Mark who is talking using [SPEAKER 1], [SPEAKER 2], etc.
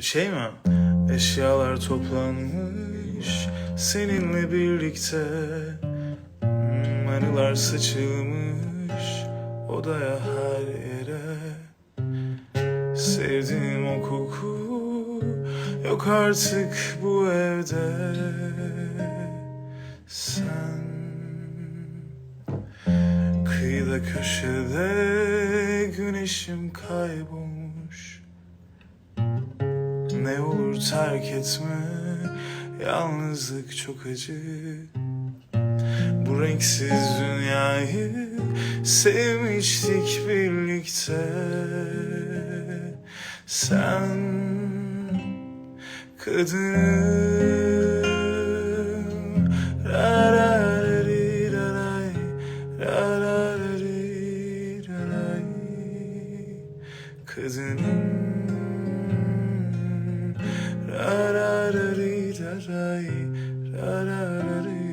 [SPEAKER 1] Şey mi? Eşyalar toplanmış seninle birlikte. Hmm, Anılar saçılmış odaya her yere. Sevdiğim o koku yok artık bu evde. Sen kıyıda köşede güneşim kaybolmuş Ne olur terk etme. Yalnızlık çok acı. Bu renksiz dünyayı sevmiştik birlikte. Sen kadınım ra যাই রা রা রা